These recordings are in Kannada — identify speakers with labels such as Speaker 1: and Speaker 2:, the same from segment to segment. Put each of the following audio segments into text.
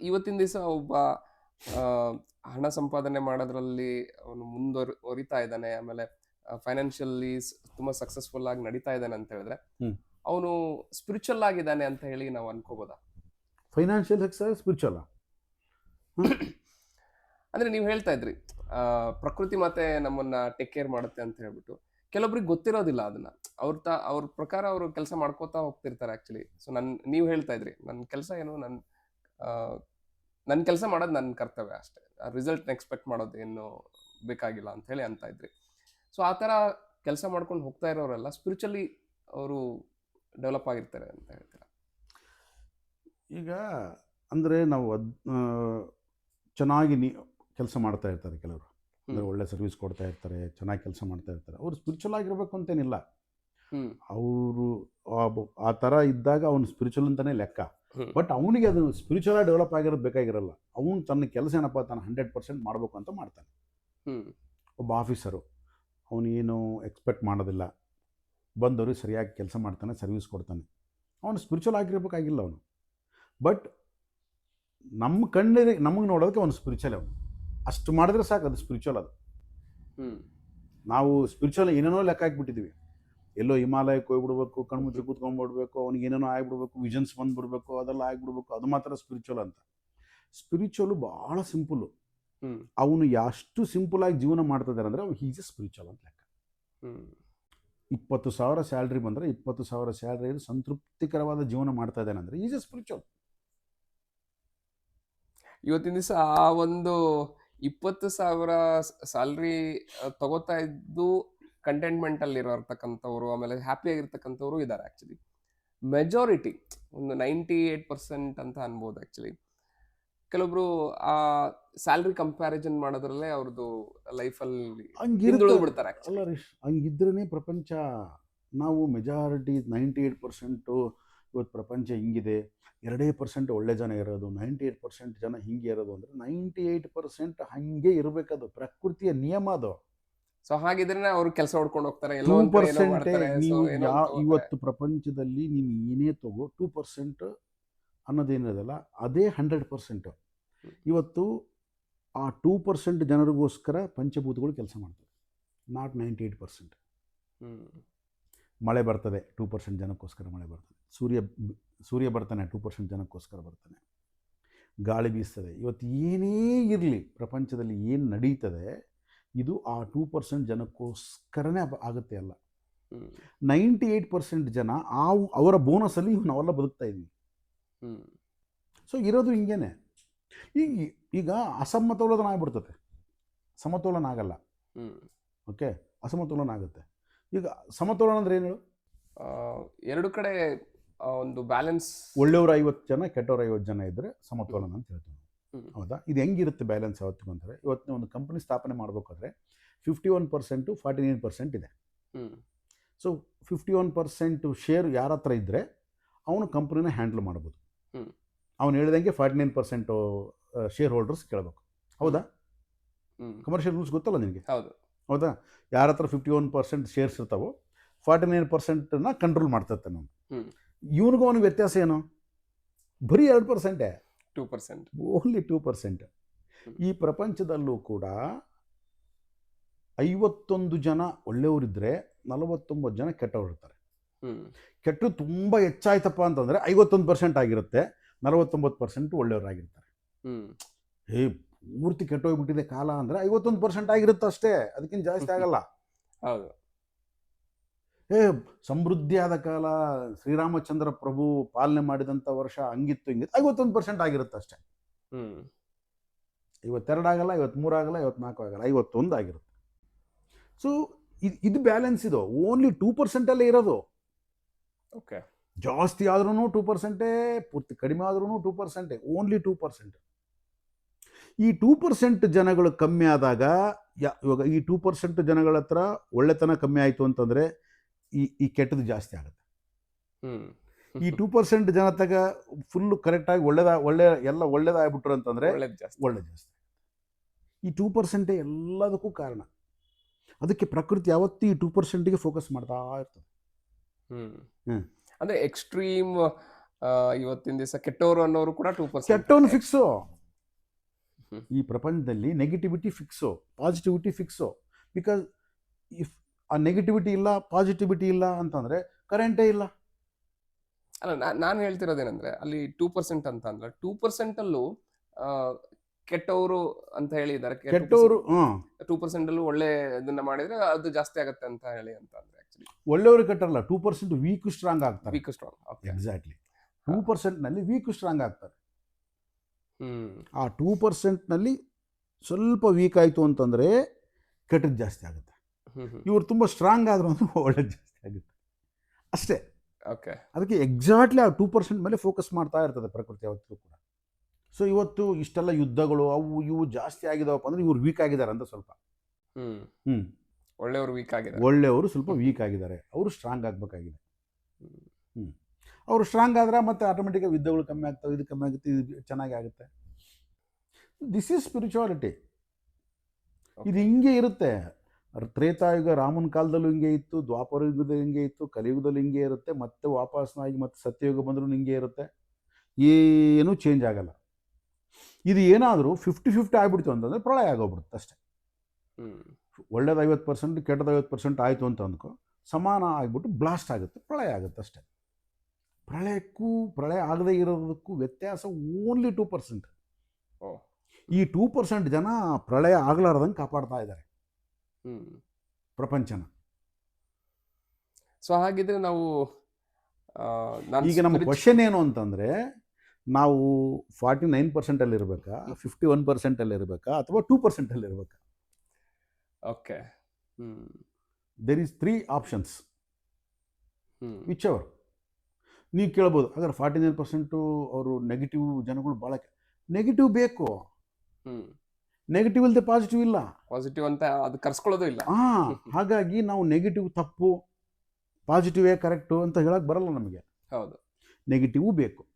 Speaker 1: ಇವತ್ತಿನ ದಿವಸ ಒಬ್ಬ ಹಣ ಸಂಪಾದನೆ ಮಾಡೋದ್ರಲ್ಲಿ ಅವನು ಮುಂದುವರಿತಾ ಇದ್ದಾನೆ. ಆಮೇಲೆ ಫೈನಾನ್ಷಿಯಲಿ ತುಂಬಾ ಸಕ್ಸಸ್ಫುಲ್ ಆಗಿ ನಡೀತಾ ಇದ್ದಾನೆ ಅಂತ ಹೇಳಿದ್ರೆ ಅವನು ಸ್ಪಿರಿಚುವಲ್ ಆಗಿದ್ದಾನೆ ಅಂತ ಹೇಳಿ ನಾವು ಅನ್ಕೋಬೋದಾ?
Speaker 2: ಫೈನಾನ್ಷಿಯಲ್ ಸಕ್ಸಸ್ ಸ್ಪಿರಿಚುವಲ್
Speaker 1: ಅಂದ್ರೆ ನೀವು ಹೇಳ್ತಾ ಇದ್ರಿ ಆ, ಪ್ರಕೃತಿ ಮತ್ತೆ ನಮ್ಮನ್ನ ಟೇಕ್ ಕೇರ್ ಮಾಡುತ್ತೆ ಅಂತ ಹೇಳ್ಬಿಟ್ಟು. ಕೆಲವೊಬ್ರಿಗೆ ಗೊತ್ತಿರೋದಿಲ್ಲ ಅದನ್ನ. ಅವ್ರ ತ ಅವ್ರ ಪ್ರಕಾರ ಅವರು ಕೆಲಸ ಮಾಡ್ಕೋತಾ ಹೋಗ್ತಿರ್ತಾರೆ ಆಕ್ಚುಲಿ ಸೊ ನನ್ ನೀವು ಹೇಳ್ತಾ ಇದ್ರಿ ನನ್ನ ಕೆಲಸ ಏನು ನನ್ ನನ್ನ ಕೆಲಸ ಮಾಡೋದು ನನ್ನ ಕರ್ತವ್ಯ ಅಷ್ಟೇ. ಆ ರಿಸಲ್ಟ್ ಎಕ್ಸ್ಪೆಕ್ಟ್ ಮಾಡೋದು ಏನು ಬೇಕಾಗಿಲ್ಲ ಅಂತ ಹೇಳಿ ಅಂತ ಇದ್ರಿ. ಸೊ ಆ ಥರ ಕೆಲಸ ಮಾಡ್ಕೊಂಡು ಹೋಗ್ತಾ ಇರೋರೆಲ್ಲ ಸ್ಪಿರಿಚುವಲಿ ಅವರು ಡೆವಲಪ್ ಆಗಿರ್ತಾರೆ ಅಂತ ಹೇಳ್ತೀರಾ?
Speaker 2: ಈಗ ಅಂದರೆ ನಾವು ಅದ್ ಚೆನ್ನಾಗಿ ನೀ ಕೆಲಸ ಮಾಡ್ತಾ ಇರ್ತಾರೆ ಕೆಲವರು. ಅಂದರೆ. ಒಳ್ಳೆ ಸರ್ವಿಸ್ ಕೊಡ್ತಾ ಇರ್ತಾರೆ ಚೆನ್ನಾಗಿ ಕೆಲಸ ಮಾಡ್ತಾ ಇರ್ತಾರೆ. ಅವರು ಸ್ಪಿರಿಚುವಲ್ ಆಗಿರ್ಬೇಕು ಅಂತೇನಿಲ್ಲ. ಅವರು ಆ ಥರ ಇದ್ದಾಗ ಅವನು ಸ್ಪಿರಿಚುವಲ್ ಅಂತಲೇ ಲೆಕ್ಕ. ಬಟ್ ಅವನಿಗೆ ಅದು ಸ್ಪಿರಿಚುವಲ್ ಡೆವಲಪ್ ಆಗಿರೋದು ಬೇಕಾಗಿರಲ್ಲ. ಅವನು ತನ್ನ ಕೆಲಸ ಏನಪ್ಪ ತಾನು ಹಂಡ್ರೆಡ್ ಪರ್ಸೆಂಟ್ ಮಾಡಬೇಕು ಅಂತ ಮಾಡ್ತಾನೆ. ಒಬ್ಬ ಆಫೀಸರು ಅವನೇನು ಎಕ್ಸ್ಪೆಕ್ಟ್ ಮಾಡೋದಿಲ್ಲ. ಬಂದವರು ಸರಿಯಾಗಿ ಕೆಲಸ ಮಾಡ್ತಾನೆ ಸರ್ವಿಸ್ ಕೊಡ್ತಾನೆ. ಅವನು ಸ್ಪಿರಿಚುವಲ್ ಆಗಿರಬೇಕಾಗಿಲ್ಲ ಅವನು. ಬಟ್ ನಮ್ಮ ಕಣ್ಣಿಗೆ ನಮಗೆ ನೋಡೋದಕ್ಕೆ ಅವನು ಸ್ಪಿರಿಚುವಲ್ ಅವನು. ಅಷ್ಟು ಮಾಡಿದ್ರೆ ಸಾಕು ಅದು ಸ್ಪಿರಿಚುವಲ್ ಅದು. ನಾವು ಸ್ಪಿರಿಚುವಲ್ ಏನೇನೋ ಲೆಕ್ಕ ಹಾಕ್ಬಿಟ್ಟಿದ್ದೀವಿ. ಎಲ್ಲೋ ಹಿಮಾಲಯಕ್ಕೆ ಹೋಗ್ಬಿಡ್ಬೇಕು ಕಣ್ಮುಚ್ಚಿ ಕೂತ್ಕೊಂಡ್ಬಿಡ್ಬೇಕು ಅವ್ನಿಗೆ ಏನೇನೋ ಆಗಿಬಿಡ್ಬೇಕು ವಿಜನ್ಸ್ ಬಂದ್ಬಿಡ್ಬೇಕು ಅದೆಲ್ಲ ಆಗಿಬಿಡ್ಬೇಕು ಅದು ಮಾತ್ರ ಸ್ಪಿರಿಚುವಲ್ ಅಂತ. ಸ್ಪಿರಿಚುವಲ್ ಭಾಳ
Speaker 1: ಸಿಂಪಲ್
Speaker 2: ಅವನು ಎಷ್ಟು ಸಿಂಪಲ್ ಆಗಿ ಜೀವನ ಮಾಡ್ತಾ ಅಂದ್ರೆ ಅವ್ನು ಈಸ್ ಎ ಸ್ಪಿರಿಚುವಲ್ ಅಂತ ಲೆಕ್ಕ. ಇಪ್ಪತ್ತು ಸಾವಿರ ಸ್ಯಾಲ್ರಿ ಬಂದ್ರೆ ಇಪ್ಪತ್ತು ಸಾವಿರ ಸ್ಯಾಲ್ರಿ ಸಂತೃಪ್ತಿಕರವಾದ ಜೀವನ ಮಾಡ್ತಾ ಇದ್ದಾನೆ ಅಂದರೆ ಈಸ್ ಎ ಸ್ಪಿರಿಚುವಲ್
Speaker 1: ಇವತ್ತಿನ ದಿವಸ ಆ ಒಂದು ಇಪ್ಪತ್ತು ಸಾವಿರ ಸ್ಯಾಲ್ರಿ ತಗೋತಾ ಇದ್ದು ಕಂಟೆಂಟ್ಮೆಂಟ್ ಅಲ್ಲಿ ಇರತಕ್ಕಂಥವ್ರು ಆಮೇಲೆ ಹ್ಯಾಪಿ ಆಗಿರ್ತಕ್ಕಂಥವ್ರು ಇದ್ದಾರೆ ಆಕ್ಚುಲಿ ಮೆಜಾರಿಟಿ ಒಂದು ನೈಂಟಿ ಏಟ್ ಪರ್ಸೆಂಟ್ ಅಂತ ಅನ್ಬೋದು ಆಕ್ಚುಲಿ ಕೆಲವೊಬ್ರು ಆ ಸ್ಯಾಲ್ರಿ ಕಂಪ್ಯಾರಿಸನ್ ಮಾಡೋದ್ರಲ್ಲೇ ಅವ್ರದ್ದು ಲೈಫಲ್ಲಿ ಬಿಡ್ತಾರೆ.
Speaker 2: ಅಲ್ಲ ಹಂಗಿದ್ರೇ ಪ್ರಪಂಚ ನಾವು ಮೆಜಾರಿಟಿ ನೈಂಟಿ ಏಟ್ ಪರ್ಸೆಂಟು ಇವತ್ತು ಪ್ರಪಂಚ ಹಿಂಗಿದೆ. ಎರಡೇ ಪರ್ಸೆಂಟ್ ಒಳ್ಳೆ ಜನ ಇರೋದು ನೈಂಟಿ ಏಟ್ ಪರ್ಸೆಂಟ್ ಜನ ಹಿಂಗೆ ಇರೋದು ಅಂದರೆ ನೈಂಟಿ ಏಯ್ಟ್ ಪರ್ಸೆಂಟ್ ಹಾಗೆ ಇರಬೇಕದು. ಪ್ರಕೃತಿಯ ನಿಯಮ ಅದು.
Speaker 1: ಸೊ ಹಾಗಿದ್ರೆ ಅವ್ರು ಕೆಲಸ ಹೊಡ್ಕೊಂಡು ಹೋಗ್ತಾರೆ. ಎಲ್ಲೋ
Speaker 2: ಟೂ
Speaker 1: ಒಂದ್ ಕಡೆ ಏನೋ
Speaker 2: ಪರ್ಸೆಂಟೇ
Speaker 1: ಮಾಡ್ತಾರೆ.
Speaker 2: ನೀವು
Speaker 1: ಏನೋ
Speaker 2: ಯಾ. ಇವತ್ತು ಪ್ರಪಂಚದಲ್ಲಿ ನೀನು ಏನೇ ತಗೋ ಟೂ ಪರ್ಸೆಂಟ್ ಅನ್ನೋದೇನಿರೋದಲ್ಲ ಅದೇ ಹಂಡ್ರೆಡ್ ಪರ್ಸೆಂಟು ಇವತ್ತು ಆ ಟೂ ಪರ್ಸೆಂಟ್ ಜನರಿಗೋಸ್ಕರ ಪಂಚಭೂತಗಳು ಕೆಲಸ ಮಾಡ್ತವೆ. Not ninety eight percent
Speaker 1: hmm.
Speaker 2: ಮಳೆ ಬರ್ತದೆ ಟೂ ಪರ್ಸೆಂಟ್ ಜನಕ್ಕೋಸ್ಕರ ಮಳೆ ಬರ್ತದೆ. ಸೂರ್ಯ ಬ- ಸೂರ್ಯ ಬರ್ತಾನೆ ಟೂ ಪರ್ಸೆಂಟ್ ಜನಕ್ಕೋಸ್ಕರ ಬರ್ತಾನೆ. ಗಾಳಿ ಬೀಸ್ತದೆ. ಇವತ್ತು ಏನೇ ಇರಲಿ ಪ್ರಪಂಚದಲ್ಲಿ ಏನು ನಡೀತದೆ ಇದು ಆ ಟೂ ಪರ್ಸೆಂಟ್ ಜನಕ್ಕೋಸ್ಕರನೇ ಆಗುತ್ತೆ ಅಲ್ಲ ನೈಂಟಿ ಏಯ್ಟ್ ಪರ್ಸೆಂಟ್ ಜನ ಆ ಅವರ ಬೋನಸಲ್ಲಿ ನಾವೆಲ್ಲ ಬದುಕ್ತಾ ಇದ್ವಿ. ಸೊ ಇರೋದು ಹಿಂಗೇನೆ. ಈಗ ಈಗ ಅಸಮತೋಲನ ಆಗ್ಬಿಡ್ತದೆ. ಸಮತೋಲನ ಆಗಲ್ಲ. ಓಕೆ ಅಸಮತೋಲನ ಆಗುತ್ತೆ. ಈಗ ಸಮತೋಲನ ಅಂದ್ರೆ ಏನು
Speaker 1: ಎರಡು ಕಡೆ ಒಂದು ಬ್ಯಾಲೆನ್ಸ್
Speaker 2: ಒಳ್ಳೆಯವ್ರ ಐವತ್ತು ಜನ ಕೆಟ್ಟವ್ರ ಐವತ್ತು ಜನ ಇದ್ದರೆ ಸಮತೋಲನ ಅಂತ ಹೇಳ್ತೀವಿ. ಹೌದಾ? ಇದು ಹೆಂಗಿರುತ್ತೆ ಬ್ಯಾಲೆನ್ಸ್ ಯಾವತ್ತಿಗೂ ಅಂದರೆ ಇವತ್ತಿನ ಒಂದು ಕಂಪನಿ ಸ್ಥಾಪನೆ ಮಾಡಬೇಕಾದ್ರೆ fifty one percent forty nine percent ಇದೆ. So fifty one percent share ಯಾರ ಹತ್ರ ಇದ್ದರೆ ಅವನು ಕಂಪ್ನಿನ ಹ್ಯಾಂಡಲ್ ಮಾಡ್ಬೋದು. ಅವನು ಹೇಳ್ದಂಗೆ forty nine percent share holders ಕೇಳಬೇಕು. ಹೌದಾ? ಕಮರ್ಷಿಯಲ್ ರೂಲ್ಸ್ ಗೊತ್ತಲ್ಲ ನಿಮಗೆ?
Speaker 1: ಹೌದು.
Speaker 2: ಹೌದಾ? ಯಾರ ಹತ್ರ ಫಿಫ್ಟಿ ಒನ್ ಪರ್ಸೆಂಟ್ ಶೇರ್ಸ್ ಇರ್ತಾವೋ ಫಾರ್ಟಿ ನೈನ್ ಪರ್ಸೆಂಟನ್ನ ಕಂಟ್ರೋಲ್ ಮಾಡ್ತಿರ್ತಾನೆ ಅವನು. ಇವನಿಗೂ ಅವನಿಗೆ ವ್ಯತ್ಯಾಸ ಏನು? ಬರೀ ಎರಡು ಪರ್ಸೆಂಟೇ
Speaker 1: two percent
Speaker 2: only two percent ಈ ಪ್ರಪಂಚದಲ್ಲೂ ಕೂಡ ಐವತ್ತೊಂದು ಜನ ಒಳ್ಳೆಯವರಿದ್ದರೆ ನಲವತ್ತೊಂಬತ್ತು ಜನ
Speaker 1: ಕೆಟ್ಟವರಿರ್ತಾರೆ
Speaker 2: ಕೆಟ್ಟು ತುಂಬ ಹೆಚ್ಚಾಯ್ತಪ್ಪ ಅಂತಂದರೆ ಐವತ್ತೊಂದು ಪರ್ಸೆಂಟ್ ಆಗಿರುತ್ತೆ ನಲವತ್ತೊಂಬತ್ತು ಪರ್ಸೆಂಟ್ ಒಳ್ಳೆಯವರಾಗಿರ್ತಾರೆ. ಹೇ ಪೂರ್ತಿ ಕೆಟ್ಟೋಗ್ಬಿಟ್ಟಿದೆ ಕಾಲ ಅಂದರೆ ಐವತ್ತೊಂದು ಪರ್ಸೆಂಟ್ ಆಗಿರುತ್ತೆ ಅಷ್ಟೇ ಅದಕ್ಕಿಂತ ಜಾಸ್ತಿ ಆಗಲ್ಲ.
Speaker 1: ಹೌದು.
Speaker 2: ಏ ಸಮೃದ್ಧಿಯಾದ ಕಾಲ ಶ್ರೀರಾಮಚಂದ್ರ ಪ್ರಭು ಪಾಲನೆ ಮಾಡಿದಂಥ ವರ್ಷ ಹಂಗಿತ್ತು ಹಿಂಗಿತ್ತು. ಐವತ್ತೊಂದು ಪರ್ಸೆಂಟ್ ಆಗಿರುತ್ತೆ ಅಷ್ಟೇ.
Speaker 1: ಹ್ಮ್.
Speaker 2: ಐವತ್ತೆರಡು ಆಗಲ್ಲ ಐವತ್ತ್ಮೂರು ಆಗಲ್ಲ ಐವತ್ನಾಲ್ಕು ಆಗಲ್ಲ ಐವತ್ತೊಂದು ಆಗಿರುತ್ತೆ. ಸೊ ಇದು ಇದು ಬ್ಯಾಲೆನ್ಸ್ ಇದು. ಓನ್ಲಿ ಟೂ ಪರ್ಸೆಂಟಲ್ಲೇ ಇರೋದು.
Speaker 1: ಓಕೆ
Speaker 2: ಜಾಸ್ತಿ ಆದ್ರೂ ಟೂ ಪರ್ಸೆಂಟೇ ಪೂರ್ತಿ ಕಡಿಮೆ ಆದ್ರೂ ಟೂ ಪರ್ಸೆಂಟೇ ಓನ್ಲಿ ಟೂ ಪರ್ಸೆಂಟ್ ಈ ಟೂ ಪರ್ಸೆಂಟ್ ಜನಗಳು ಕಮ್ಮಿ ಆದಾಗ ಯಾ ಇವಾಗ ಈ ಟೂ ಪರ್ಸೆಂಟ್ ಜನಗಳ ಹತ್ರ ಒಳ್ಳೆತನ ಕಮ್ಮಿ ಆಯಿತು ಅಂತಂದರೆ ಈ ಈ ಕೆಟ್ಟದ್ದು ಜಾಸ್ತಿ ಆಗುತ್ತೆ. ಈ ಟೂ ಪರ್ಸೆಂಟ್ ಜನ ತಗ ಫುಲ್ಲು ಕರೆಕ್ಟಾಗಿ ಒಳ್ಳೇದ ಒಳ್ಳೆ ಎಲ್ಲ ಒಳ್ಳೇದಾಗ್ಬಿಟ್ರು ಅಂತಂದರೆ
Speaker 1: ಒಳ್ಳೇದು ಜಾಸ್ತಿ.
Speaker 2: ಒಳ್ಳೆ ಜಾಸ್ತಿ. ಈ ಟೂ ಪರ್ಸೆಂಟೇ ಎಲ್ಲದಕ್ಕೂ ಕಾರಣ. ಅದಕ್ಕೆ ಪ್ರಕೃತಿ ಯಾವತ್ತೂ ಈ ಟೂ ಪರ್ಸೆಂಟಿಗೆ ಫೋಕಸ್ ಮಾಡ್ತಾ ಇರ್ತದೆ.
Speaker 1: ಹ್ಮ್. ಅಂದ್ರೆ ಎಕ್ಸ್ಟ್ರೀಮ್ ಇವತ್ತಿನ ದಿವಸ ಕೆಟ್ಟವರು ಅನ್ನೋರು ಕೂಡ ಟೂ ಪರ್ಸೆಂಟ್
Speaker 2: ಕೆಟ್ಟವನು ಫಿಕ್ಸು ಈ ಪ್ರಪಂಚದಲ್ಲಿ negativity fix positivity fix because if ಆ ನೆಗೆಟಿವಿಟಿ ಇಲ್ಲ ಪಾಸಿಟಿವಿಟಿ ಇಲ್ಲ ಅಂತಂದರೆ ಕರೆಂಟೇ ಇಲ್ಲ.
Speaker 1: ಅಲ್ಲ ನಾನು ಹೇಳ್ತಿರೋದೇನಂದ್ರೆ ಅಲ್ಲಿ ಟೂ ಪರ್ಸೆಂಟ್ ಅಂತ ಅಂದ್ರೆ ಟೂ ಪರ್ಸೆಂಟಲ್ಲೂ ಕೆಟ್ಟವರು ಅಂತ ಹೇಳಿದ್ದಾರೆ
Speaker 2: ಕೆಟ್ಟವರು
Speaker 1: ಟೂ ಪರ್ಸೆಂಟ್ ಅಲ್ಲೂ ಒಳ್ಳೆ ಇದನ್ನ ಮಾಡಿದ್ರೆ ಅದು ಜಾಸ್ತಿ ಆಗುತ್ತೆ ಅಂತ ಹೇಳಿ ಅಂತ ಅಂದ್ರೆ ಆಕ್ಚುಲಿ
Speaker 2: ಒಳ್ಳೆಯವರು ಕೆಟ್ಟರಲ್ಲ ಟೂ ಪರ್ಸೆಂಟ್ ವೀಕ್ ಸ್ಟ್ರಾಂಗ್ ಆಗ್ತಾರೆ.
Speaker 1: ವೀಕ್ ಸ್ಟ್ರಾಂಗ್
Speaker 2: ಎಕ್ಸಾಕ್ಟ್ಲಿ ಟೂ ಪರ್ಸೆಂಟ್ನಲ್ಲಿ ವೀಕ್ ಸ್ಟ್ರಾಂಗ್ ಆಗ್ತಾರೆ.
Speaker 1: ಹ್ಮ್.
Speaker 2: ಆ ಟೂ ಪರ್ಸೆಂಟ್ನಲ್ಲಿ ಸ್ವಲ್ಪ ವೀಕ್ ಆಯಿತು ಅಂತಂದರೆ ಕೆಟ್ಟದ್ದು ಜಾಸ್ತಿ ಆಗುತ್ತೆ. ಇವರು ತುಂಬ ಸ್ಟ್ರಾಂಗ್ ಆದರು ಅಂದ್ರೆ ಒಳ್ಳೇದು ಜಾಸ್ತಿ ಆಗುತ್ತೆ. ಅಷ್ಟೇ.
Speaker 1: ಓಕೆ
Speaker 2: ಅದಕ್ಕೆ ಎಕ್ಸಾಕ್ಟ್ಲಿ ಆ ಟೂ ಪರ್ಸೆಂಟ್ ಮೇಲೆ ಫೋಕಸ್ ಮಾಡ್ತಾ ಇರ್ತದೆ ಪ್ರಕೃತಿ ಯಾವತ್ತೂ ಕೂಡ. ಸೊ ಇವತ್ತು ಇಷ್ಟೆಲ್ಲ ಯುದ್ಧಗಳು ಅವು ಇವು ಜಾಸ್ತಿ ಆಗಿದಾವಪ್ಪ ಅಂದರೆ ಇವ್ರು ವೀಕ್ ಆಗಿದ್ದಾರೆ ಅಂತ ಸ್ವಲ್ಪ. ಹ್ಞೂ
Speaker 1: ಒಳ್ಳೆಯವರು ವೀಕ್ ಆಗಿದೆ
Speaker 2: ಒಳ್ಳೆಯವರು ಸ್ವಲ್ಪ ವೀಕ್ ಆಗಿದ್ದಾರೆ. ಅವರು ಸ್ಟ್ರಾಂಗ್ ಆಗಬೇಕಾಗಿದೆ. ಹ್ಞೂ ಅವರು ಸ್ಟ್ರಾಂಗ್ ಆದ್ರೆ ಮತ್ತೆ ಆಟೋಮೆಟಿಕ್ಕಾಗಿ ಯುದ್ಧಗಳು ಕಮ್ಮಿ ಆಗ್ತವೆ ಇದು ಕಮ್ಮಿ ಆಗುತ್ತೆ ಇದು ಚೆನ್ನಾಗಿ ಆಗುತ್ತೆ. ದಿಸ್ ಈಸ್ ಸ್ಪಿರಿಚುವಾಲಿಟಿ ಇದು ಹಿಂಗೆ ಇರುತ್ತೆ. ತ್ರೇತಾಯುಗ ರಾಮನ ಕಾಲದಲ್ಲೂ ಹಿಂಗೆ ಇತ್ತು ದ್ವಾಪರ ಯುಗದಲ್ಲಿ ಹಿಂಗೆ ಇತ್ತು ಕಲಿಯುಗದಲ್ಲಿ ಹಿಂಗೆ ಇರುತ್ತೆ ಮತ್ತೆ ವಾಪಸ್ನಾಗಿ ಮತ್ತೆ ಸತ್ಯಯುಗ ಬಂದರೂ ಹಿಂಗೆ ಇರುತ್ತೆ. ಏನೂ ಚೇಂಜ್ ಆಗಲ್ಲ. ಇದು ಏನಾದರೂ ಫಿಫ್ಟಿ ಫಿಫ್ಟಿ ಆಗ್ಬಿಡ್ತು ಅಂತಂದರೆ ಪ್ರಳಯ ಆಗೋಗ್ಬಿಡುತ್ತೆ ಅಷ್ಟೇ. ಒಳ್ಳೇದು ಐವತ್ತು ಪರ್ಸೆಂಟ್ ಕೆಟ್ಟದ ಐವತ್ತು ಪರ್ಸೆಂಟ್ ಆಯಿತು ಅಂತ ಅಂದ್ಕೊ ಸಮಾನ ಆಗಿಬಿಟ್ಟು ಬ್ಲಾಸ್ಟ್ ಆಗುತ್ತೆ ಪ್ರಳಯ ಆಗುತ್ತೆ ಅಷ್ಟೇ. ಪ್ರಳಯಕ್ಕೂ ಪ್ರಳಯ ಆಗದೇ ಇರೋದಕ್ಕೂ ವ್ಯತ್ಯಾಸ ಓನ್ಲಿ ಟೂ ಪರ್ಸೆಂಟ್
Speaker 1: ಓ.
Speaker 2: ಈ ಟೂ ಪರ್ಸೆಂಟ್ ಜನ ಪ್ರಳಯ ಆಗಲಾರ್ದಂಗೆ ಕಾಪಾಡ್ತಾ ಇದ್ದಾರೆ. ಪ್ರಪಂಚನ.
Speaker 1: ಸೊ ಹಾಗಿದ್ರೆ ನಾವು
Speaker 2: ಈಗ ನಮ್ಮ ಕ್ವಶನ್ ಏನು ಅಂತಂದರೆ ನಾವು ಫಾರ್ಟಿ ನೈನ್ ಪರ್ಸೆಂಟಲ್ಲಿ ಇರಬೇಕಾ ಫಿಫ್ಟಿ ಒನ್ ಪರ್ಸೆಂಟಲ್ಲಿ ಇರಬೇಕಾ ಅಥವಾ ಟೂ ಪರ್ಸೆಂಟಲ್ಲಿ ಇರಬೇಕಾ?
Speaker 1: Okay
Speaker 2: there is three options which hour ನೀವು ಕೇಳ್ಬೋದು ಹಾಗಾದ್ರೆ ಫಾರ್ಟಿ ನೈನ್ ಪರ್ಸೆಂಟು ಅವರು ನೆಗೆಟಿವ್ ಜನಗಳು ಭಾಳ ನೆಗೆಟಿವ್ ಬೇಕು. ನೆಗೆಟಿವ್ ಇಲ್ಲದೆ ಪಾಸಿಟಿವ್ ಇಲ್ಲ.
Speaker 1: ಪಾಸಿಟಿವ್ ಅಂತ ಅದು ಕರ್ಸ್ಕೊಳ್ಳೋದು ಇಲ್ಲ.
Speaker 2: ಹಾ ಹಾಗಾಗಿ ನಾವು ನೆಗೆಟಿವ್ ತಪ್ಪು ಪಾಸಿಟಿವೇ ಕರೆಕ್ಟು ಅಂತ ಹೇಳಕ್ಕೆ ಬರಲ್ಲ ನಮಗೆ.
Speaker 1: ಹೌದು.
Speaker 2: ನೆಗೆಟಿವ್ ಬೇಕು.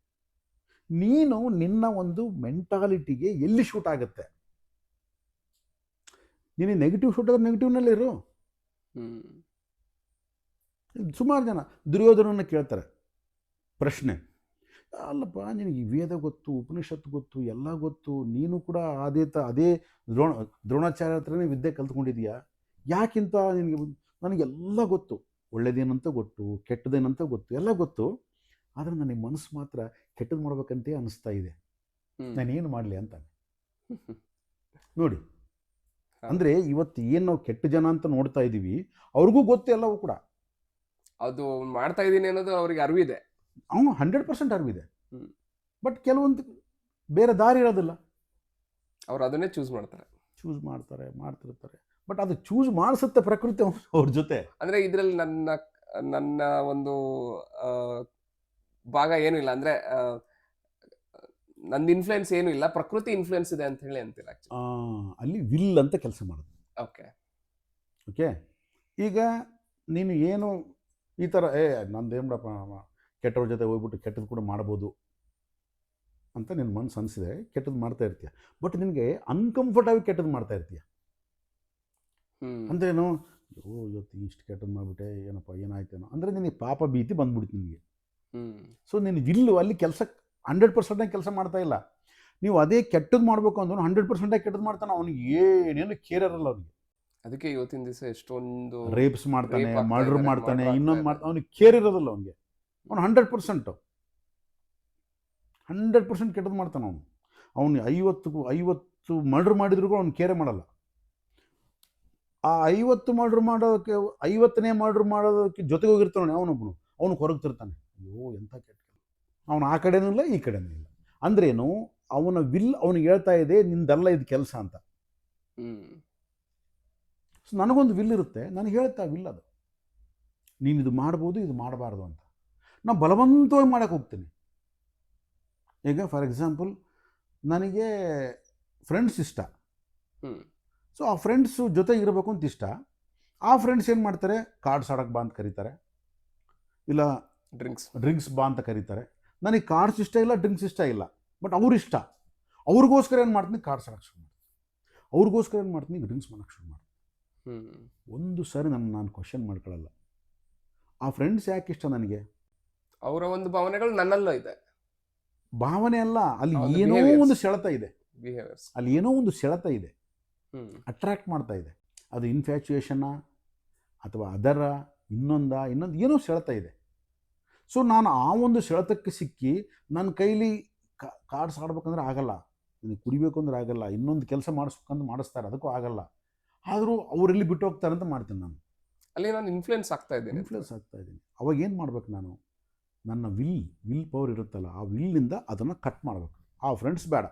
Speaker 2: ನೀನು ನಿನ್ನ ಒಂದು ಮೆಂಟಾಲಿಟಿಗೆ ಎಲ್ಲಿ ಶೂಟ್ ಆಗುತ್ತೆ? ನೀನು ನೆಗೆಟಿವ್ ಶೂಟ್ ಆದ್ರೆ ನೆಗೆಟಿವ್ನಲ್ಲಿ ಇರು. ಸುಮಾರು ಜನ ದುರ್ಯೋಧನನ ಕೇಳ್ತಾರೆ. ಪ್ರಶ್ನೆ. ಅಲ್ಲಪ್ಪ ನಿನಗೆ ವೇದ ಗೊತ್ತು ಉಪನಿಷತ್ತು ಗೊತ್ತು ಎಲ್ಲ ಗೊತ್ತು ನೀನು ಕೂಡ ಅದೇ ತ ಅದೇ ದ್ರೋಣ ದ್ರೋಣಾಚಾರ್ಯ ಹತ್ರನೇ ವಿದ್ಯೆ ಕಲ್ತ್ಕೊಂಡಿದ್ಯಾ ಯಾಕಿಂತ ನಿನಗೆ ನನಗೆಲ್ಲ ಗೊತ್ತು. ಒಳ್ಳೇದೇನಂತ ಗೊತ್ತು ಕೆಟ್ಟದೇನಂತ ಗೊತ್ತು ಎಲ್ಲ ಗೊತ್ತು. ಆದರೆ ನನಗೆ ಮನಸ್ಸು ಮಾತ್ರ ಕೆಟ್ಟದ್ದು ಮಾಡ್ಬೇಕಂತೇ ಅನಿಸ್ತಾ ಇದೆ. ನಾನೇನು ಮಾಡಲಿ ಅಂತ? ನೋಡಿ. ಅಂದರೆ ಇವತ್ತು ಏನು ನಾವು ಕೆಟ್ಟ ಜನ ಅಂತ ನೋಡ್ತಾ ಇದ್ದೀವಿ ಅವ್ರಿಗೂ ಗೊತ್ತು ಎಲ್ಲವೂ ಕೂಡ.
Speaker 1: ಅದು ಮಾಡ್ತಾ ಇದ್ದೀನಿ ಅನ್ನೋದು ಅವ್ರಿಗೆ ಅರಿವಿದೆ.
Speaker 2: ಅವನು ಹಂಡ್ರೆಡ್ ಪರ್ಸೆಂಟ್ ಅರಿವಿದೆ. ಬಟ್ ಕೆಲವೊಂದು ಬೇರೆ ದಾರಿ ಇರೋದಿಲ್ಲ.
Speaker 1: ಅವ್ರು ಅದನ್ನೇ ಚೂಸ್ ಮಾಡ್ತಾರೆ.
Speaker 2: ಚೂಸ್ ಮಾಡ್ತಾರೆ ಮಾಡ್ತಿರ್ತಾರೆ. ಬಟ್ ಅದು ಚೂಸ್ ಮಾಡಿಸುತ್ತೆ ಪ್ರಕೃತಿ ಅವ್ರ- ಜೊತೆ.
Speaker 1: ಅಂದರೆ ಇದರಲ್ಲಿ ನನ್ನ ನನ್ನ ಒಂದು ಭಾಗ ಏನು ಇಲ್ಲ. ಅಂದರೆ ನನ್ನ ನಂದು ಇನ್ಫ್ಲುಯೆನ್ಸ್ ಏನು ಇಲ್ಲ. ಪ್ರಕೃತಿ ಇನ್ಫ್ಲುಯೆನ್ಸ್ ಇದೆ ಅಂತ ಹೇಳಿ ಅಂತೀರ
Speaker 2: ಅಲ್ಲಿ ವಿಲ್ ಅಂತ ಕೆಲಸ ಮಾಡೋದು.
Speaker 1: ಓಕೆ
Speaker 2: ಓಕೆ ಈಗ ನೀನು ಏನು ಈ ಥರ ಏ ನಂದೇನಪ್ಪ ಕೆಟ್ಟವ್ರ ಜೊತೆ ಹೋಗ್ಬಿಟ್ಟು ಕೆಟ್ಟದ್ದು ಕೂಡ ಮಾಡ್ಬೋದು ಅಂತ ನಿನ್ನ ಮನಸ್ಸು ಅನಿಸಿದೆ ಕೆಟ್ಟದ್ದು ಮಾಡ್ತಾ ಇರ್ತೀಯ. ಬಟ್ ನಿನಗೆ ಅನ್ಕಂಫರ್ಟಾಗಿ ಕೆಟ್ಟದ್ದು ಮಾಡ್ತಾ ಇರ್ತೀಯ. ಅಂದ್ರೇನು ಓ ಇವತ್ತು ಇಷ್ಟು ಕೆಟ್ಟದ್ದು ಮಾಡಿಬಿಟ್ಟೆ ಏನಪ್ಪ ಏನಾಯ್ತೇನೋ ಅಂದರೆ ನಿನಗೆ ಪಾಪ ಭೀತಿ ಬಂದ್ಬಿಡ್ತು ನಿನಗೆ. ಸೊ ನಿನ್ನ ವಿಲ್ಲು ಅಲ್ಲಿ ಕೆಲಸ ಹಂಡ್ರೆಡ್ ಪರ್ಸೆಂಟಾಗಿ ಕೆಲಸ ಮಾಡ್ತಾ ಇಲ್ಲ. ನೀವು ಅದೇ ಕೆಟ್ಟದ್ದು ಮಾಡಬೇಕು ಅಂದ್ರೆ ಹಂಡ್ರೆಡ್ ಪರ್ಸೆಂಟಾಗಿ ಕೆಟ್ಟದ್ದು ಮಾಡ್ತಾನೆ ಅವ್ನಿಗೆ ಏನೇನು ಕೇರ್ ಇರಲ್ಲ ಅವ್ನಿಗೆ.
Speaker 1: ಅದಕ್ಕೆ ಇವತ್ತಿನ ದಿವಸ ಎಷ್ಟೊಂದು
Speaker 2: ರೇಪ್ಸ್ ಮಾಡ್ತಾನೆ ಮರ್ಡರ್ ಮಾಡ್ತಾನೆ ಇನ್ನೊಂದು ಮಾಡ್ತಾನೆ ಅವ್ನಿಗೆ ಕೇರ್ ಇರೋದಿಲ್ಲ ಅವ್ನಿಗೆ. ಅವ್ನು ಹಂಡ್ರೆಡ್ ಪರ್ಸೆಂಟು ಹಂಡ್ರೆಡ್ ಪರ್ಸೆಂಟ್ ಕೆಟ್ಟದ್ದು ಮಾಡ್ತಾನೆ ಅವನು. ಅವನು ಐವತ್ತು ಐವತ್ತು ಮರ್ಡ್ರ್ ಮಾಡಿದ್ರು ಕೂಡ ಅವ್ನು ಕೇರೆ ಮಾಡಲ್ಲ. ಆ ಐವತ್ತು ಮರ್ಡ್ರ್ ಮಾಡೋದಕ್ಕೆ ಐವತ್ತನೇ ಮರ್ಡ್ರ್ ಮಾಡೋದಕ್ಕೆ ಜೊತೆಗೆ ಹೋಗಿರ್ತಾನೆ ಅವನೊಬ್ಬನು ಅವನು ಕೊರಗ್ತಿರ್ತಾನೆ. ಅಯ್ಯೋ ಎಂಥ ಕೆಟ್ಟ ಅವನು ಆ ಕಡೆನೂ ಇಲ್ಲ ಈ ಕಡೆನೂ ಇಲ್ಲ. ಅಂದ್ರೇನು ಅವನ ವಿಲ್ ಅವನಿಗೆ ಹೇಳ್ತಾ ಇದೆ ನಿಂದಲ್ಲ ಇದು ಕೆಲಸ ಅಂತ. ಸೊ ನನಗೊಂದು ವಿಲ್ ಇರುತ್ತೆ. ನನಗೆ ಹೇಳ್ತಾ ವಿಲ್ ಅದು. ನೀನು ಇದು ಮಾಡ್ಬೋದು ಇದು ಮಾಡಬಾರ್ದು ಅಂತ. ನಾನು ಬಲವಂತವಾಗಿ ಮಾಡೋಕ್ಕೆ ಹೋಗ್ತೀನಿ. ಈಗ ಫಾರ್ ಎಕ್ಸಾಂಪಲ್ ನನಗೆ ಫ್ರೆಂಡ್ಸ್ ಇಷ್ಟ. ಸೊ ಆ ಫ್ರೆಂಡ್ಸು ಜೊತೆಗೆ ಇರಬೇಕು ಅಂತ ಇಷ್ಟ. ಆ ಫ್ರೆಂಡ್ಸ್ ಏನು ಮಾಡ್ತಾರೆ? ಕಾರ್ಡ್ಸ್ ಆಡೋಕ್ಕೆ ಬಾ ಅಂತ ಕರೀತಾರೆ. ಇಲ್ಲ
Speaker 1: ಡ್ರಿಂಕ್ಸ್
Speaker 2: ಡ್ರಿಂಕ್ಸ್ ಬಾ ಅಂತ ಕರೀತಾರೆ. ನನಗೆ ಕಾರ್ಡ್ಸ್ ಇಷ್ಟ ಇಲ್ಲ ಡ್ರಿಂಕ್ಸ್ ಇಷ್ಟ ಇಲ್ಲ. ಬಟ್ ಅವ್ರು ಇಷ್ಟ. ಅವ್ರಿಗೋಸ್ಕರ ಏನು ಮಾಡ್ತೀನಿ? ಕಾರ್ಡ್ಸ್ ಆಡೋಕ್ಕೆ ಶುರು ಮಾಡ್ತೀನಿ. ಅವ್ರಿಗೋಸ್ಕರ ಏನು ಮಾಡ್ತೀನಿ? ಡ್ರಿಂಕ್ಸ್ ಮಾಡೋಕ್ಕೆ ಶುರು ಮಾಡ್ತೀನಿ. ಒಂದು ಸಾರಿ ನನ್ನ ನಾನು ಕ್ವಶನ್ ಮಾಡ್ಕೊಳ್ಳಲ್ಲ ಆ ಫ್ರೆಂಡ್ಸ್ ಯಾಕೆ ಇಷ್ಟ ನನಗೆ?
Speaker 1: ಅವರ ಒಂದು ಭಾವನೆಗಳು ನನ್ನಲ್ಲೂ ಇದೆ.
Speaker 2: ಭಾವನೆ ಅಲ್ಲ ಅಲ್ಲಿ ಏನೋ. ಒಂದು ಸೆಳೆತ ಇದೆ.
Speaker 1: ಬಿಹೇವಿಯರ್ಸ್
Speaker 2: ಅಲ್ಲಿ ಏನೋ ಒಂದು ಸೆಳೆತ ಇದೆ.
Speaker 1: ಹ್ಮ್.
Speaker 2: ಅಟ್ರಾಕ್ಟ್ ಮಾಡ್ತಾ ಇದೆ. ಅದು ಇನ್ಫ್ಯಾಚುಯೇಷನ್ನ ಅಥವಾ ಅದರ ಇನ್ನೊಂದ ಇನ್ನೊಂದು ಏನೋ ಸೆಳೆತ ಇದೆ. ಸೊ ನಾನು ಆ ಒಂದು ಸೆಳೆತಕ್ಕೆ ಸಿಕ್ಕಿ ನನ್ನ ಕೈಲಿ ಕಾರ್ಡ್ಸ್ ಆಡ್ಬೇಕಂದ್ರೆ ಆಗಲ್ಲ. ನನಗೆ ಕುಡಿಬೇಕು ಅಂದ್ರೆ ಆಗಲ್ಲ. ಇನ್ನೊಂದು ಕೆಲಸ ಮಾಡಿಸ್ಬೇಕಂದ್ರೆ ಮಾಡಿಸ್ತಾರೆ. ಅದಕ್ಕೂ ಆಗಲ್ಲ. ಆದರೂ ಅವರೆಲ್ಲಿ ಬಿಟ್ಟು ಹೋಗ್ತಾರಂತ ಅಂತ ಮಾಡ್ತೀನಿ ನಾನು.
Speaker 1: ಅಲ್ಲಿ ನಾನು ಇನ್ಫ್ಲುಯೆನ್ಸ್ ಆಗ್ತಾ ಇದ್ದೇನೆ.
Speaker 2: ಇನ್ಫ್ಲೂಯೆನ್ಸ್ ಆಗ್ತಾ ಇದ್ದೀನಿ. ಅವಾಗ ಏನು ಮಾಡ್ಬೇಕು ನಾನು? ನನ್ನ ವಿಲ್ ವಿಲ್ ಪವರ್ ಇರುತ್ತಲ್ಲ ಆ ವಿಲ್ಲಿಂದ ಅದನ್ನು ಕಟ್ ಮಾಡಬೇಕು. ಆ ಫ್ರೆಂಡ್ಸ್ ಬೇಡ.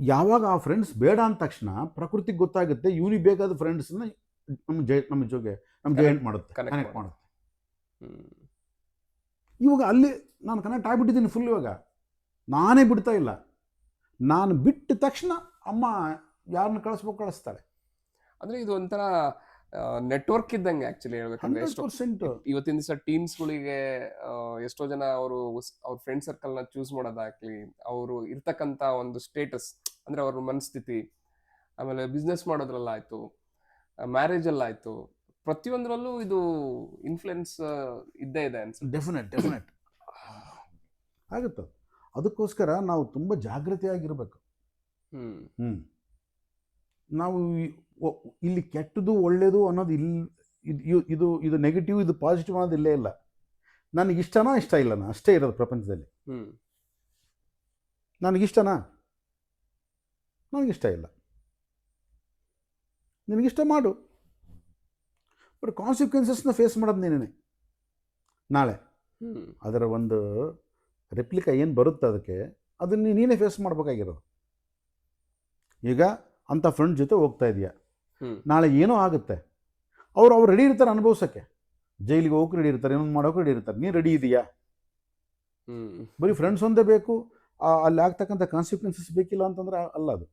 Speaker 2: ಯಾವಾಗ ಆ ಫ್ರೆಂಡ್ಸ್ ಬೇಡ ಅಂದ ತಕ್ಷಣ ಪ್ರಕೃತಿಗೆ ಗೊತ್ತಾಗುತ್ತೆ ಇವನಿಗೆ ಬೇಕಾದ ಫ್ರೆಂಡ್ಸ್ನ ನಮ್ಮ ಜಯ ನಮ್ಮ ಜೊತೆ ನಮ್ಮ ಜಾಯಿಂಟ್ ಮಾಡುತ್ತೆ ಕನೆಕ್ಟ್
Speaker 1: ಮಾಡುತ್ತೆ.
Speaker 2: ಮಾಡುತ್ತೆ. ಇವಾಗ ಅಲ್ಲಿ ನಾನು ಕನೆಕ್ಟ್ ಆಗಿಬಿಟ್ಟಿದ್ದೀನಿ ಫುಲ್ ಇವಾಗ. ನಾನೇ ಬಿಡ್ತಾ ಇಲ್ಲ. ನಾನು ಬಿಟ್ಟ ತಕ್ಷಣ ಅಮ್ಮ ಯಾರನ್ನ ಕಳಿಸ್ಬೇಕು ಕಳಿಸ್ತಾಳೆ.
Speaker 1: ಅಂದರೆ ಇದು ಒಂಥರ ನೆಟ್ವರ್ಕ್ ಇದ್ದಂಗೆ ಆಕ್ಚುಲಿ ಹೇಳ್ಬೇಕಂದ್ರೆ ಇವತ್ತಿನ ದಿವಸ ಟೀಮ್ಸ್ಗಳಿಗೆ ಎಷ್ಟೋ ಜನ ಅವರು ಅವ್ರ ಫ್ರೆಂಡ್ ಸರ್ಕಲ್ನ ಚೂಸ್ ಮಾಡೋದಾಗ್ಲಿ ಅವರು ಇರ್ತಕ್ಕಂತ ಒಂದು ಸ್ಟೇಟಸ್ ಅಂದ್ರೆ ಅವ್ರ ಮನಸ್ಥಿತಿ ಆಮೇಲೆ ಬಿಸ್ನೆಸ್ ಮಾಡೋದ್ರಲ್ಲಾಯ್ತು ಮ್ಯಾರೇಜಲ್ಲಾಯ್ತು ಪ್ರತಿಯೊಂದರಲ್ಲೂ ಇದು ಇನ್ಫ್ಲುಯೆನ್ಸ್ ಇದ್ದೇ ಇದೆ ಅನ್ಸುತ್ತೆ.
Speaker 2: ಡೆಫಿನೆಟ್ ಡೆಫಿನೆಟ್ ಆಗುತ್ತೆ? ಅದಕ್ಕೋಸ್ಕರ ನಾವು ತುಂಬ ಜಾಗೃತಿಯಾಗಿರ್ಬೇಕು
Speaker 1: ಹ್ಮ್.
Speaker 2: ಹ್ಞೂ ನಾವು ಇಲ್ಲಿ ಕೆಟ್ಟದು ಒಳ್ಳೆಯದು ಅನ್ನೋದು ಇಲ್ಲಿ ಇದು ಇದು ಇದು ನೆಗೆಟಿವ್ ಇದು ಪಾಸಿಟಿವ್ ಅನ್ನೋದು ಇಲ್ಲೇ ಇಲ್ಲ. ನನಗೆ ಇಷ್ಟನಾ ಇಷ್ಟ ಇಲ್ಲನಾ? ಅಷ್ಟೇ ಇರೋದು ಪ್ರಪಂಚದಲ್ಲಿ. ನನಗಿಷ್ಟನಾ ನನಗಿಷ್ಟ ಇಲ್ಲ. ನಿನಗಿಷ್ಟ ಮಾಡು. ಬಟ್ ಕಾನ್ಸಿಕ್ವೆನ್ಸಸ್ನ ಫೇಸ್ ಮಾಡೋದು ನೀನೇ ನಾಳೆ. ಅದರ ಒಂದು ರೆಪ್ಲಿಕಾ ಏನು ಬರುತ್ತೆ ಅದಕ್ಕೆ ಅದನ್ನು ನೀನೇ ಫೇಸ್ ಮಾಡಬೇಕಾಗಿರೋದು. ಈಗ ಅಂಥ ಫ್ರೆಂಡ್ ಜೊತೆ ಹೋಗ್ತಾ ಇದೆಯಾ. ನಾಳೆ ಏನೋ ಆಗುತ್ತೆ. ಅವ್ರು ಅವ್ರು ರೆಡಿ ಇರ್ತಾರೆ ಅನುಭವಿಸೋಕ್ಕೆ. ಜೈಲಿಗೆ ಹೋಗಕ್ಕೆ ರೆಡಿ ಇರ್ತಾರೆ ಏನೊಂದು ಮಾಡೋಕೆ ರೆಡಿ ಇರ್ತಾರೆ. ನೀನು ರೆಡಿ ಇದೆಯಾ? ಬರೀ ಫ್ರೆಂಡ್ಸ್ ಒಂದೇ ಬೇಕು. ಅಲ್ಲಿ ಆಗ್ತಕ್ಕಂಥ ಕಾನ್ಸಿಕ್ವೆನ್ಸಸ್ ಬೇಕಿಲ್ಲ ಅಂತಂದ್ರೆ ಅಲ್ಲ ಅದು.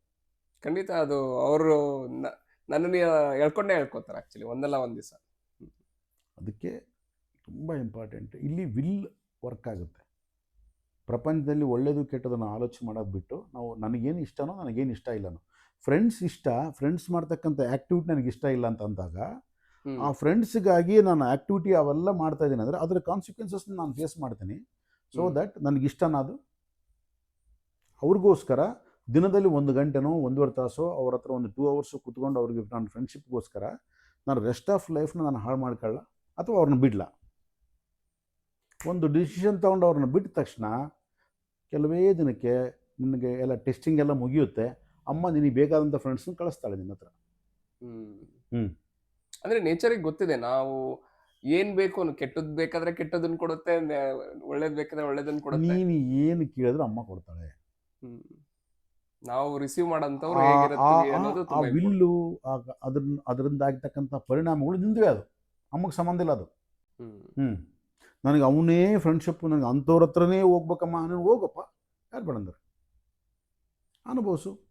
Speaker 1: ಖಂಡಿತ ಅದು ಅವರು ನನ್ನನ್ನು ಹೇಳ್ಕೊಂಡೇ ಹೇಳ್ಕೊತಾರೆ ಆ್ಯಕ್ಚುಲಿ ಒಂದಲ್ಲ ಒಂದು ದಿವಸ.
Speaker 2: ಅದಕ್ಕೆ ತುಂಬ ಇಂಪಾರ್ಟೆಂಟ್ ಇಲ್ಲಿ ವಿಲ್ ವರ್ಕ್ ಆಗುತ್ತೆ. ಪ್ರಪಂಚದಲ್ಲಿ ಒಳ್ಳೆಯದು ಕೆಟ್ಟದನ್ನು ಆಲೋಚನೆ ಮಾಡೋದು ಬಿಟ್ಟು ನಾವು ನನಗೇನು ಇಷ್ಟನೋ ನನಗೇನು ಇಷ್ಟ ಇಲ್ಲನೋ ಫ್ರೆಂಡ್ಸ್ ಇಷ್ಟ ಫ್ರೆಂಡ್ಸ್ ಮಾಡ್ತಕ್ಕಂಥ ಆ್ಯಕ್ಟಿವಿಟಿ ನನಗೆ ಇಷ್ಟ ಇಲ್ಲ ಅಂತ ಅಂದಾಗ ಆ ಫ್ರೆಂಡ್ಸ್ಗಾಗಿ ನಾನು ಆ್ಯಕ್ಟಿವಿಟಿ ಅವೆಲ್ಲ ಮಾಡ್ತಾ ಇದ್ದೀನಿ. ಅಂದರೆ ಅದರ ಕಾನ್ಸಿಕ್ವೆನ್ಸಸ್ನ ನಾನು ಫೇಸ್ ಮಾಡ್ತೀನಿ. ಸೊ
Speaker 1: ದಟ್
Speaker 2: ದಟ್ ನನಗಿಷ್ಟನ ಅದು? ಅವ್ರಿಗೋಸ್ಕರ ದಿನದಲ್ಲಿ ಒಂದು ಗಂಟೆನೋ ಒಂದೂವರೆ ತಾಸು ಅವ್ರ ಹತ್ರ ಒಂದು ಟೂ ಅವರ್ಸು ಕುತ್ಕೊಂಡು ಅವ್ರಿಗೆ ನಾನು ಫ್ರೆಂಡ್ಶಿಪ್ಗೋಸ್ಕರ ನಾನು ರೆಸ್ಟ್ ಆಫ್ ಲೈಫ್ನ ನಾನು ಹಾಳು ಮಾಡ್ಕೊಳ್ಳ ಅಥವಾ ಅವ್ರನ್ನ ಬಿಡಲ. ಒಂದು ಡಿಸಿಷನ್ ತೊಗೊಂಡು ಅವ್ರನ್ನ ಬಿಟ್ಟ ತಕ್ಷಣ ಕೆಲವೇ ದಿನಕ್ಕೆ ನಿನಗೆ ಎಲ್ಲ ಟೆಸ್ಟಿಂಗ್ ಎಲ್ಲ ಮುಗಿಯುತ್ತೆ. ಅಮ್ಮ ನಿನಗೆ ಬೇಕಾದಂಥ ಫ್ರೆಂಡ್ಸ್ನ ಕಳಿಸ್ತಾಳೆ ನಿನ್ನ ಹತ್ರ.
Speaker 1: ಹ್ಮ್.
Speaker 2: ಹ್ಮ್.
Speaker 1: ಅಂದ್ರೆ ನೇಚರಿಗೆ ಗೊತ್ತಿದೆ ನಾವು ಏನ್ ಬೇಕು ಅನ್ನೋ ಕೆಟ್ಟದ್ ಬೇಕಾದ್ರೆ ಕೆಟ್ಟದನ್ನ ಕೊಡುತ್ತೆ ನೆ- ಒಳ್ಳೇದ್ ಬೇಕಾದ್ರೆ ಒಳ್ಳೇದನ್ನ ಕೊಡುತ್ತೆ.
Speaker 2: ನೀನು ಏನು ಕೇಳಿದ್ರು ಅಮ್ಮ ಕೊಡ್ತಾಳೆ.
Speaker 1: ಹ್ಮ್. ನಾವು ರಿಸೀವ್ ಮಾಡಂತವ್ರು
Speaker 2: ಆ-
Speaker 1: ಅನ್ನೋದು
Speaker 2: ಆ
Speaker 1: ತುಂಬಾ important.
Speaker 2: ವಿಲ್ಲು ಆ- ಅದ್ರ ಅದರಿಂದ ಆಗ್ತಕ್ಕಂಥ ಪರಿಣಾಮಗಳು ನಿಂದವೇ ಅದು. ಅಮ್ಮಗೆ ಸಂಬಂಧ ಇಲ್ಲ ಅದು.
Speaker 1: ಹ್ಮ್.
Speaker 2: ಹ್ಞೂ ನನಗೆ ಅವನೇ ಫ್ರೆಂಡ್ಶಿಪ್ ನನಗೆ ಅಂಥವ್ರ ಹತ್ರನೇ ಹೋಗ್ಬೇಕಮ್ಮ ನೀನು ಹೋಗಪ್ಪ. ಯಾರು ಬೇಡಂದ್ರೆ? ಅನುಭವಿಸು.